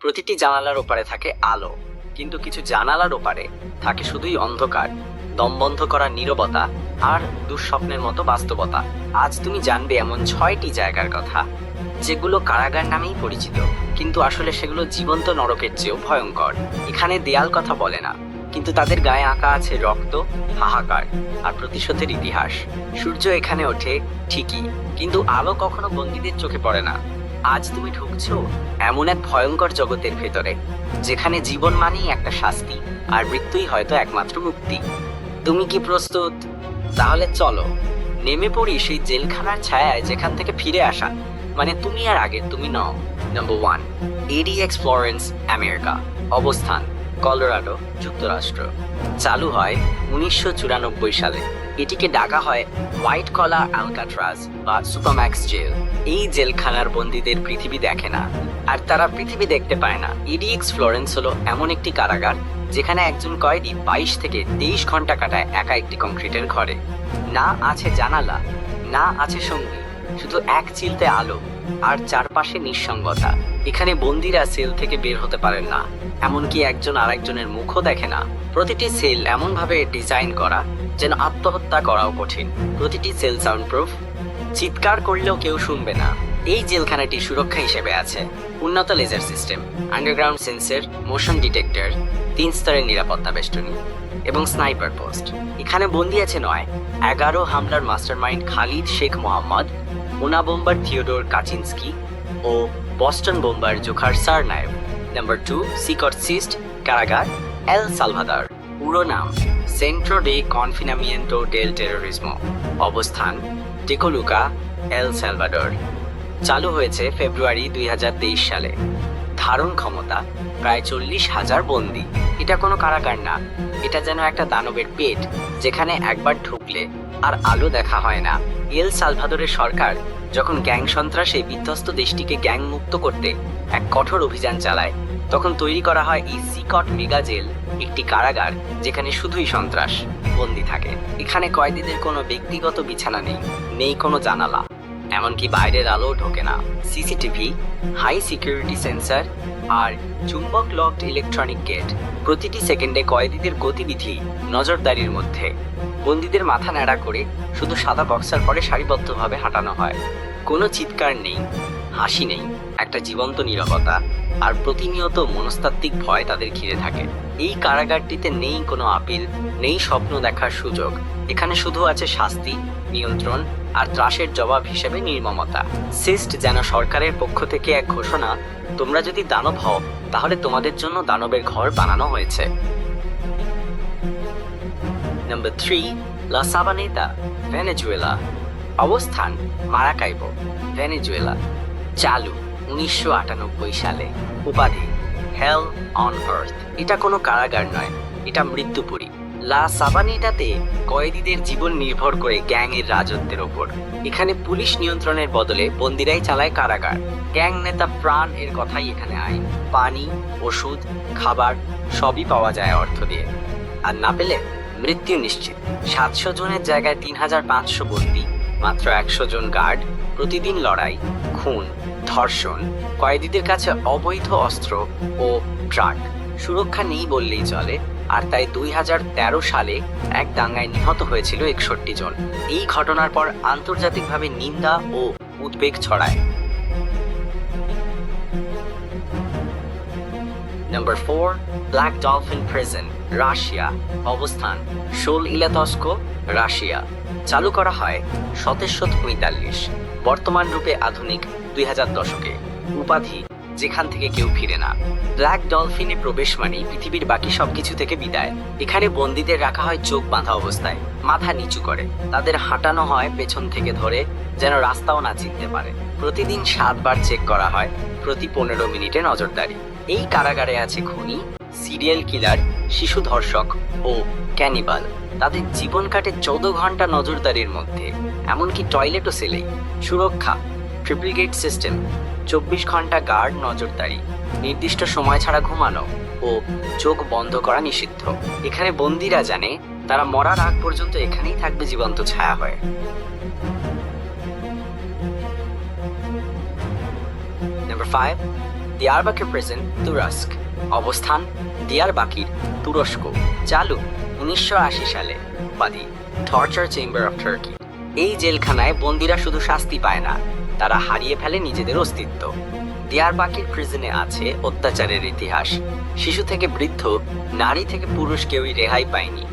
প্রতিটি জানালার ওপারে থাকে আলো। কিন্তু কিছু জানালার ওপারে থাকে শুধুই অন্ধকার দমবন্ধ করা নীরবতা আর দুঃস্বপ্নের মতো বাস্তবতা। আজ তুমি জানবে এমন ছয়টি জায়গার কথা, যেগুলো কারাগার নামেই পরিচিত, কিন্তু আসলে সেগুলো জীবন্ত নরকের চেয়েও ভয়ঙ্কর। এখানে দেয়াল কথা বলে না, কিন্তু তাদের গায়ে আঁকা আছে রক্ত, হাহাকার আর প্রতিশোধের ইতিহাস। সূর্য এখানে ওঠে ঠিকই, কিন্তু আলো কখনো বন্দীদের চোখে পড়ে না। আজ তুমি ঢুকছো এমন এক ভয়ঙ্কর জগতের ভেতরে, যেখানে জীবন মানেই একটা শাস্তি আর মৃত্যুই হয়তো একমাত্র মুক্তি। তুমি কি প্রস্তুত? তাহলে চলো, নেমে পড়ি সেই জেলখানার ছায়ায় যেখান থেকে ফিরে আসা। মানে তুমি আর আগে, তুমি নও। Number one AD X Florence America অবস্থান কলোরাডো যুক্তরাষ্ট্র। চালু হয় উনিশশো চুরানব্বই সালে। এটিকে ডাকা হয় হোয়াইট কলার অ্যালকাট্রাজ বা সুপারম্যাক্স জেল। এই জেলখানার বন্দীদের পৃথিবী দেখে না, আর তারা পৃথিবী দেখতে পায় না। ইডিএক্স ফ্লোরেন্স হলো এমন একটি কারাগার, যেখানে একজন কয়েদি বাইশ থেকে তেইশ ঘণ্টা কাটায় একা একটি কংক্রিটের ঘরে। না আছে জানালা, না আছে সঙ্গী, শুধু এক চিলতে আলো। আর চারপাশে নিঃসঙ্গতা। এখানে বন্দিরা সেল থেকে বের হতে পারেন না। এমনকি একজন আরেকজনের মুখও দেখে না। প্রতিটি সেল এমনভাবে ডিজাইন করা যেন আত্মহত্যা করাও কঠিন। প্রতিটি সেল সাউন্ড প্রুফ চিৎকার করলেও কেউ শুনবে না। এই জেলখানাটি সুরক্ষা হিসেবে আছে। উন্নত laser system, underground sensor, motion detector, তিন স্তরের নিরাপত্তা বেষ্টনী। এবং স্নাইপার পোস্ট। এখানে বন্দি আছে নয়, এগারো হামলার mastermind Khalid Sheikh Mohammad, Mona bomber Theodore Kaczynski ও বস্টন বোম্বার জোখার সার সারনায়েভ নাম্বার টু সিকট সিস্ট কারাগার, এল সালভাদার। পুরো নাম Centro de Confinamiento del Terrorismo অবস্থান, টেকোলুকা, এল সালভাডর। চালু হয়েছে ফেব্রুয়ারি দুই হাজার তেইশ সালে। ধারণ ক্ষমতা প্রায় চল্লিশ হাজার বন্দি। এটা কোনো কারাগার না। এটা যেন একটা দানবের পেট, যেখানে একবার ঢুকলে আর আলো দেখা হয় না। এল সালভাদরের সরকার যখন গ্যাং সন্ত্রাসে বিধ্বস্ত দেশটিকে গ্যাং মুক্ত করতে এক কঠোর অভিযান চালায়, তখন তৈরি করা হয় এই সিকট মেগা জেল, একটি কারাগার যেখানে শুধুই সন্ত্রাস বন্দি থাকে। এখানে কয়েদিদের কোনো ব্যক্তিগত বিছানা নেই নেই কোনো জানালা। এমনকি বাইরের আলো ঢোকে না। সিসিটিভি, হাই সিকিউরিটি সেন্সর আর চুম্বক লকড ইলেকট্রনিক গেট। প্রতিটি সেকেন্ডে কয়েদিদের গতিবিধি নজরদারির মধ্যে। বন্দীদের মাথা ন্যাড়া করে শুধু সাদা বক্সার পরে সারিবদ্ধভাবে হাঁটানো হয়। কোনো চিৎকার নেই, হাসি নেই, একটা জীবন্ত নীরবতা আর প্রতিনিয়ত মনস্তাত্ত্বিক ভয় তাদের ঘিরে থাকে। এই কারাগারটিতে নেই কোনো আপিল, নেই স্বপ্ন দেখার সুযোগ। এখানে শুধু আছে শাস্তি নিয়ন্ত্রণ আর ত্রাসের জবাব হিসেবে নির্মমতা। সিস্ট যেন সরকারের পক্ষ থেকে এক ঘোষণা, তোমরা যদি দানব হও, তাহলে তোমাদের জন্য দানবের ঘর বানানো হয়েছে। নাম্বার থ্রি লা সাবানেতা ভেনেজুয়েলা অবস্থান, মারাকাইবো, ভেনেজুয়েলা। চালু, উনিশশো আটানব্বই সালে। উপাধি হেল অন আর্থ এটা কোনো কারাগার নয়, এটা মৃত্যুপুরী। লা সাবানিটাতে কয়েদিদের জীবন নির্ভর করে গ্যাংয়ের রাজত্বের ওপর। এখানে পুলিশ নিয়ন্ত্রণের বদলে বন্দিরাই চালায় কারাগার। গ্যাং নেতা প্রাণ এর কথাই এখানে আইন। পানি, ওষুধ, খাবার সবই পাওয়া যায় অর্থ দিয়ে। আর না পেলে মৃত্যু নিশ্চিত। সাতশো জনের জায়গায় তিন হাজার পাঁচশো বন্দি, মাত্র একশো জন গার্ড, প্রতিদিন লড়াই, খুন, ধর্ষণ, কয়েদিদের কাছে অবৈধ অস্ত্র ও ড্রাগ সুরক্ষা নেই বললেই চলে। আর তাই দুই হাজার তেরো সালে এক দাঙ্গায় নিহত হয়েছিল একষট্টি জন। এই ঘটনার পর আন্তর্জাতিকভাবে নিন্দা ও উদ্বেগ ছড়ায়। Number four Black Dolphin prison Russia. অবস্থান, শোল ইলাতস্কো, রাশিয়া। চালু করা হয় সতেরোশো পঁয়তাল্লিশ। বর্তমান রূপে আধুনিক দুই হাজার দশকে। উপাধি যেখান থেকে কেউ ফিরে না। ব্ল্যাক ডলফিনে প্রবেশ মানেই পৃথিবীর বাকি সবকিছু থেকে বিদায়। এখানে বন্দীদের রাখা হয় চোখ বাঁধা অবস্থায়, মাথা নিচু করে। তাদের হাঁটানো হয় পেছন থেকে ধরে, যেন রাস্তাও না চিনতে পারে। প্রতিদিন সাতবার চেক করা হয়, প্রতি পনেরো মিনিটে নজরদারি। এই কারাগারে আছে খুনি, সিরিয়াল কিলার, শিশু ধর্ষক ও ক্যানিবাল। তাদের জীবন কাটে চৌদ্দ ঘণ্টা নজরদারির মধ্যে। এমনকি টয়লেটও সেলেই। সুরক্ষা ট্রিপল গেট সিস্টেম চব্বিশ ঘণ্টা গার্ড নজরদারি, নির্দিষ্ট সময় ছাড়া ঘুমানো ও চোখ বন্ধ করা নিষিদ্ধ। এখানে বন্দিরা জানে তারা মরার আগ পর্যন্ত এখানেই থাকবে জীবন্ত ছায়া হয়ে। নাম্বার ফাইভ দিয়ারবাকির প্রেজেন্ট তুরস্ক। অবস্থান দিয়ারবাকির তুরস্ক। চালু, উনিশশো আশি সালে। বাদী টর্চার চেম্বার অফ টার্কি এই জেলখানায় বন্দিরা শুধু শাস্তি পায় না তারা হারিয়ে ফেলে নিজেদের অস্তিত্ব। দিয়ারবাকির প্রিজনে আছে অত্যাচারের ইতিহাস। শিশু থেকে বৃদ্ধ, নারী থেকে পুরুষ কেউই রেহাই পায়নি।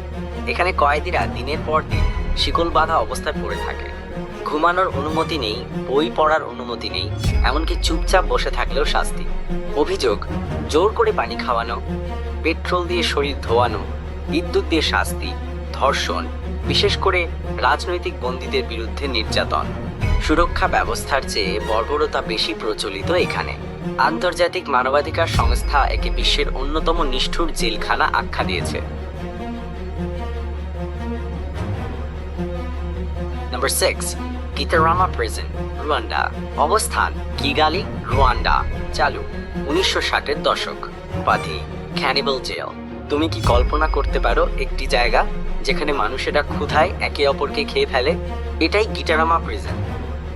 এখানে কয়েদিরা দিনের পর দিন শিকল বাঁধা অবস্থায় পড়ে থাকে। ঘুমানোর অনুমতি নেই, বই পড়ার অনুমতি নেই, এমনকি চুপচাপ বসে থাকলেও শাস্তি। অভিযোগ, জোর করে পানি খাওয়ানো, পেট্রোল দিয়ে শরীর ধোয়ানো, বিদ্যুৎ দিয়ে শাস্তি, ধর্ষণ, বিশেষ করে রাজনৈতিক বন্দীদের বিরুদ্ধে নির্যাতন। সুরক্ষা ব্যবস্থার চেয়ে বর্বরতা বেশি প্রচলিত এখানে। আন্তর্জাতিক মানবাধিকার সংস্থা একে বিশ্বের অন্যতম নিষ্ঠুর জেলখানা আখ্যা দিয়েছে। Number six Gitarama present Rwanda অবস্থান কিগালি রুয়ান্ডা চালু, উনিশশো ষাটের দশক। উপাধি ক্যানিবল জেল তুমি কি কল্পনা করতে পারো একটি জায়গা যেখানে মানুষেরা ক্ষুধায় একে অপরকে খেয়ে ফেলে? এটাই গিটারামা প্রিজন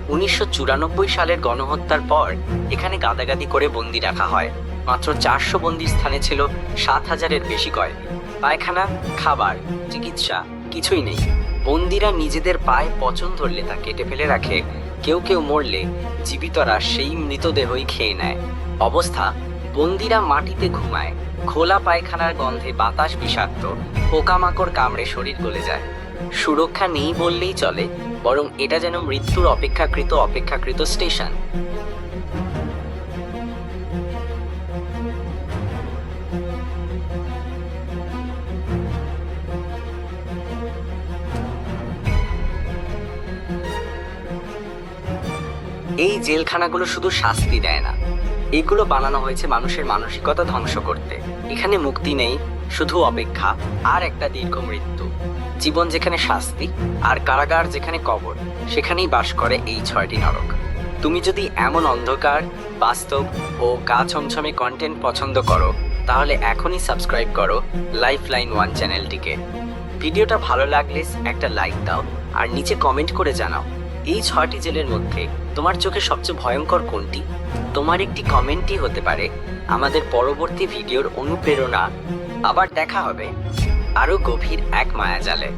উনিশশো চুরানব্বই সালের গণহত্যার পর এখানে গাদাগাদি করে বন্দি রাখা হয়। মাত্র চারশো বন্দির স্থানে ছিল সাত হাজারের বেশি কয়েদি পায়খানা, খাবার, চিকিৎসা, কিছুই নেই। বন্দিরা নিজেদের পায়ে পচন ধরলে তা কেটে ফেলে রাখে। কেউ কেউ মরলে জীবিতরা সেই মৃতদেহই খেয়ে নেয়। অবস্থা, বন্দিরা মাটিতে ঘুমায়, খোলা পায়খানার গন্ধে বাতাস বিষাক্ত, পোকামাকড় কামড়ে শরীর গলে যায়। সুরক্ষা নেই বললেই চলে, বরং এটা যেন মৃত্যুর অপেক্ষাকৃত অপেক্ষাকৃত স্টেশন। এই জেলখানাগুলো শুধু শাস্তি দেয় না, এগুলো বানানো হয়েছে মানুষের মানসিকতা ধ্বংস করতে। এখানে মুক্তি নেই, শুধু অপেক্ষা, আর একটা দীর্ঘ মৃত্যু। জীবন যেখানে শাস্তি আর কারাগার যেখানে কবর, সেখানেই বাস করে এই ছয়টি নরক। তুমি যদি এমন অন্ধকার, বাস্তব ও গা ছমছমে কন্টেন্ট পছন্দ করো, তাহলে এখনই সাবস্ক্রাইব করো লাইফ লাইন ওয়ান চ্যানেলটিকে ভিডিওটা ভালো লাগলে একটা লাইক দাও আর নিচে কমেন্ট করে জানাও, এই ছয়টি জেলের মধ্যে তোমার চোখে সবচেয়ে ভয়ঙ্কর কোনটি? তোমার একটি কমেন্টই হতে পারে আমাদের পরবর্তী ভিডিওর অনুপ্রেরণা। আবার দেখা হবে। আরও গভীর এক মায়াজালে।